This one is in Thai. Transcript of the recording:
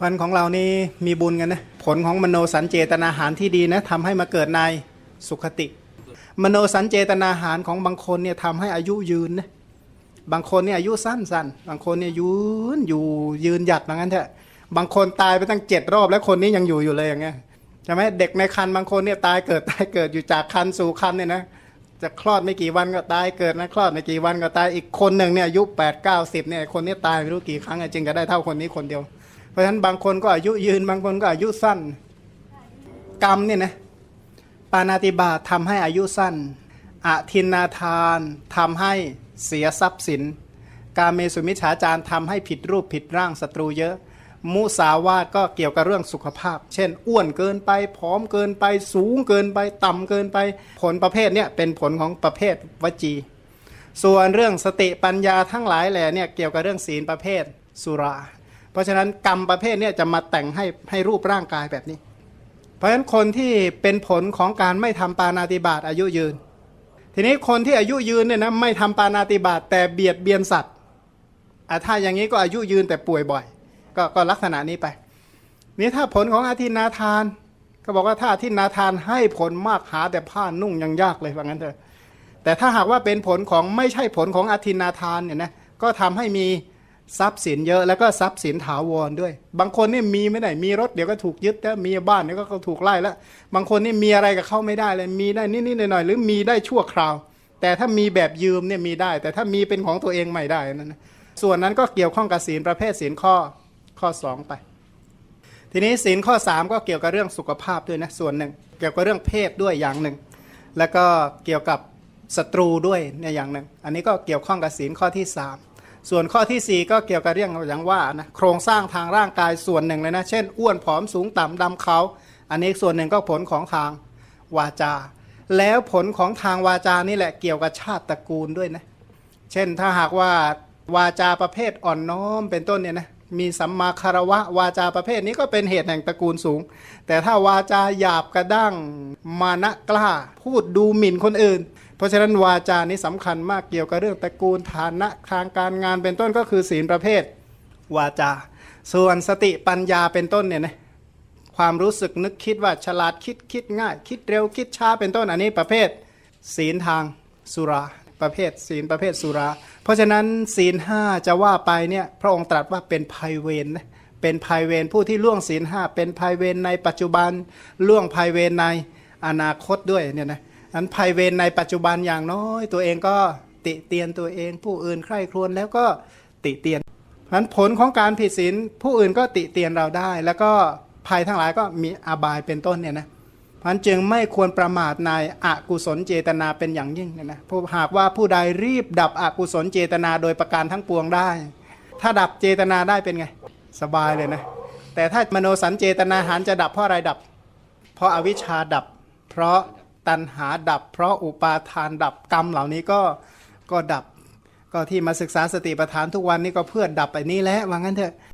พันของเรานี่มีบุญกันนะผลของมโนสัญเจตนาหารที่ดีนะทำให้มาเกิดในสุขติ มโนสัญเจตนาหารของบางคนเนี่ยทำให้อายุยืนนะบางคนเนี่ยอายุสั้นสั้นบางคนเนี่ยยืนอยู่ยืนหยัดอย่างนั้นเถอะบางคนตายไปตั้งเจ็ดรอบแล้วคนนี้ยังอยู่อยู่เลยอย่างเงี้ยใช่ไหมเด็กในคันบางคนเนี่ยตายเกิดตายเกิดอยู่จากคันสู่คันเนี่ยนะจะคลอดไม่กี่วันก็ตายเกิดนะคลอดไม่กี่วันก็ตายอีกคนหนึ่งเนี่ยอายุแปดเก้าสิบเนี่ยคนนี้ตายไม่รู้กี่ครั้งอะจึงจะได้เท่าคนนี้คนเดียว เพราะฉะนั้นบางคนก็อายุยืนบางคนก็อายุสั้น กรรมเนี่ยนะปานาติบาตทำให้อายุสั้นอทินนาทานทำให้เสียทรัพย์สิน การเมสุมิจฉาจารทำให้ผิดรูปผิดร่างศัตรูเยอะ มุสาวาทก็เกี่ยวกับเรื่องสุขภาพ เช่น อ้วนเกินไปผอมเกินไปสูงเกินไป ต่ำเกินไป ผลประเภทเนี่ยเป็นผลของประเภทวจี ส่วนเรื่องสติปัญญาทั้งหลายแหล่เนี่ยเกี่ยวกับเรื่องศีลประเภทสุรา เพราะฉะนั้นกรรมประเภทนี่ยจะมาแต่งให้ให้รูปร่างกายแบบนี้ เพราะฉะนั้นคนที่เป็นผลของการไม่ทำปานาติบาตอายุยืน ทีนี้คนที่อายุยืนเนี่ยนะไม่ทำปานาติบาตแต่เบียดเบียนสัตว์อะถ้าอย่างนี้ก็อายุยืนแต่ป่วยบ่อยก็ก็ลักษณะนี้ไป นี่ถ้าผลของอาทินาทาน ก็บอกว่าถ้าอาทินนาทานให้ผลมากหาแต่ผ้านุ่งยังยากเลยว่างั้นเถอะแต่ถ้าหากว่าเป็นผลของไม่ใช่ผลของอาทินนาทานเนี่ยนะก็ทำให้มี ทรัพย์สินเยอะแล้วก็ทรัพย์สินถาวรด้วย บางคนนี่มีไม่ได้มีรถเดี๋ยวก็ถูกยึดแล้วมีบ้านเดี๋ยวก็ถูกไล่แล้ว บางคนนี่มีอะไรกับเขาไม่ได้เลยมีได้นิดๆหน่อยๆหรือมีได้ชั่วคราว แต่ถ้ามีแบบยืมเนี่ยมีได้ แต่ถ้ามีเป็นของตัวเองไม่ได้นั่นนะส่วนนั้นก็เกี่ยวข้องกับศีลประเภทศีลข้อข้อสองไป ทีนี้ศีลข้อ 3 ก็เกี่ยวกับเรื่องสุขภาพด้วยนะส่วนหนึ่ง เกี่ยวกับเรื่องเพศด้วยอย่างหนึ่ง แล้วก็เกี่ยวกับศัตรูด้วยเนี่ยอย่างหนึ่ง อันนี้ก็เกี่ยวข้องกับศีลข้อที่3 ส่วนข้อทีสี่ 4 ก็เกี่ยวกับเรื่องอย่างว่านะโครงสร้างทางร่างกายส่วนหนึ่งเลยนะเช่น อ้วนผอมสูงต่ำดำเขา อันนี้ส่วนหนึ่งก็ผลของทางวาจา แล้วผลของทางวาจานี่แหละเกี่ยวกับชาติตระกูลด้วยนะเช่นถ้าหากว่าวาจาประเภทอ่อนน้อมเป็นต้นเนี่ยนะ มีสัมมาคารวะวาจาประเภทนี้ก็เป็นเหตุแห่งตระกูลสูง แต่ถ้าวาจาหยาบกระด้างมานะกล้า พูดดูหมิ่นคนอื่น เพราะฉะนั้นวาจานี้สำคัญมากเกี่ยวกับเรื่องตระกูลฐานะทางการงานเป็นต้นก็คือศีลประเภท วาจา ส่วนสติปัญญาเป็นต้นเนี่ยนะความรู้สึกนึกคิดว่าฉลาดคิดคิดง่าย คิดเร็วคิดช้าเป็นต้นอันนี้ประเภท ศีลทางสุรา ประเภทศีลประเภทสุรา เพราะฉะนั้นศีลห้าจะว่าไปเนี่ยพระองค์ตรัสว่าเป็นภัยเวรนะเป็นภัยเวรผู้ที่ล่วงศีลห้าเป็นภัยเวรในปัจจุบันล่วงภัยเวรในอนาคตด้วยเนี่ยนะอันภัยเวรในปัจจุบันอย่างน้อย ตัวเองก็ติเตียนตัวเอง ผู้อื่นใคร่ครวญแล้วก็ติเตียนเพราะฉะนั้นผลของการผิดศีลผู้อื่นก็ติเตียนเราได้ แล้วก็ภัยทั้งหลายก็มีอบายเป็นต้นเนี่ยนะ พันจึงไม่ควรประมาทในอกุศลเจตนาเป็นอย่างยิ่งเนี่ยนะผู้หากว่าผู้ใดรีบดับอกุศลเจตนาโดยประการทั้งปวงได้ ถ้าดับเจตนาได้เป็นไง สบายเลยนะ แต่ถ้ามโนสัญเจตนาหารจะดับเพราะอะไรดับ เพราะอาวิชชาดับ เพราะตัณหาดับ เพราะอุปาทานดับกรรมเหล่านี้ก็ก็ดับ ก็ที่มาศึกษาสติปัฏฐานทุกวันนี้ก็เพื่อดับไปนี้แหละว่างั้นเถอะ